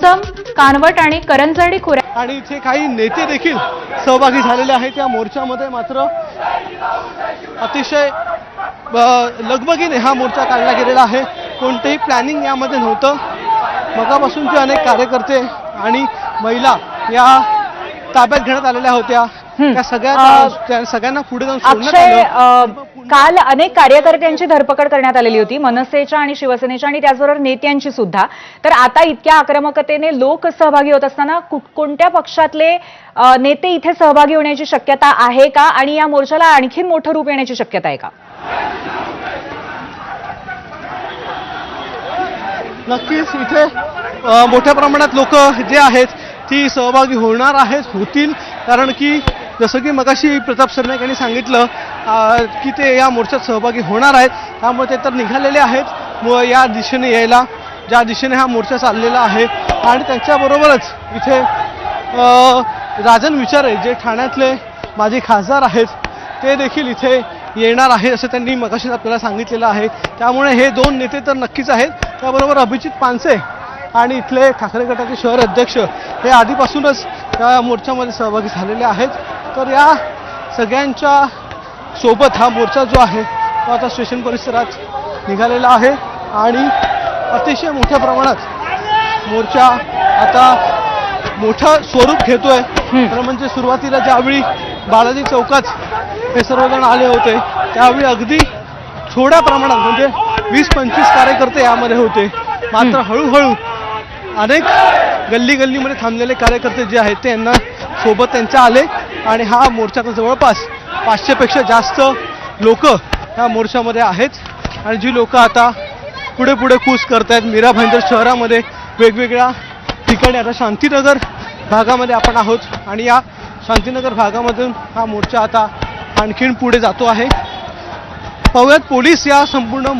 उत्तम कानवट आणि करंजर्डी खोऱ्या आणि इथे काही नेते देखील सहभागी झालेले आहेत या मोर्चामध्ये. मात्र अतिशय लगबगीने हा मोर्चा काढला गेलेला आहे. कोणतेही प्लॅनिंग यामध्ये नव्हतं. मगापासूनचे अनेक कार्यकर्ते आणि महिला या ताब्यात घेण्यात आलेल्या होत्या. त्या सगळ्या अ, त्या सगळ्यांना पुढे जाऊन सोडण्यात अक्षय आलं. अ, काल अनेक कार्यकर्त्यांची धरपकड करण्यात आलेली होती. मनसेच्या आणि शिवसेनेच्या आणि त्याचबरोबर नेत्यांची सुद्धा. तर आता इतक्या आक्रमकतेने लोक सहभागी होत असताना कोणत्या पक्षातले नेते इथे सहभागी होण्याची शक्यता आहे का? आणि या मोर्चाला आणखीन मोठं रूप येण्याची शक्यता आहे का? नक्कीच इथे मोठ्या प्रमाणात लोक जे आहेत ती सहभागी होणार आहेत होतील. कारण की जसं की मगाशी प्रताप सरनाईक यांनी सांगितलं की ते या मोर्चात सहभागी होणार आहेत. त्यामुळे ते तर निघालेले आहेत. व या दिशेने यायला ज्या दिशेने हा मोर्चा चाललेला आहे. आणि त्यांच्याबरोबरच इथे राजन विचारे जे ठाण्यातले माझे खासदार आहेत ते देखील इथे येणार आहे असं त्यांनी मगाशीच आपल्याला सांगितलेलं आहे. त्यामुळे हे दोन नेते तर नक्कीच आहेत. त्याबरोबर अभिजित पानसे आणि इथले ठाकरे गटाचे शहर अध्यक्ष हे आधीपासूनच या मोर्चामध्ये सहभागी झालेले आहेत. तर या सगळ्यांच्या सोबत हा मोर्चा जो आहे तो आता स्टेशन परिसरात निघालेला आहे. आणि अतिशय मोठ्या प्रमाणात मोर्चा आता मोठं स्वरूप घेतोय. खरं म्हणजे सुरुवातीला ज्यावेळी बालाजी चौकात हे सर्वजण आले होते त्यावेळी अगदी थोड्या प्रमाणात म्हणजे वीस पंचवीस कार्यकर्ते यामध्ये होते. मात्र हळूहळू अनेक गल्ली गल्लीमध्ये थांबलेले कार्यकर्ते जे आहेत ते यांना सोबत त्यांच्या आले. आणि हा मोर्चा तर जवळपास पाचशेपेक्षा जास्त लोक ह्या मोर्चामध्ये आहेत. आणि जी लोक आता पुढे पुढे कूच करत आहेत मीरा भाईंदर शहरामध्ये वेगवेगळ्या ठिकाणी आता शांतीनगर भागामध्ये आपण आहोत. आणि या शांतीनगर भागामधून हा मोर्चा आता आणखीन पुढे जातो आहे. पाहूयात पोलीस या संपूर्ण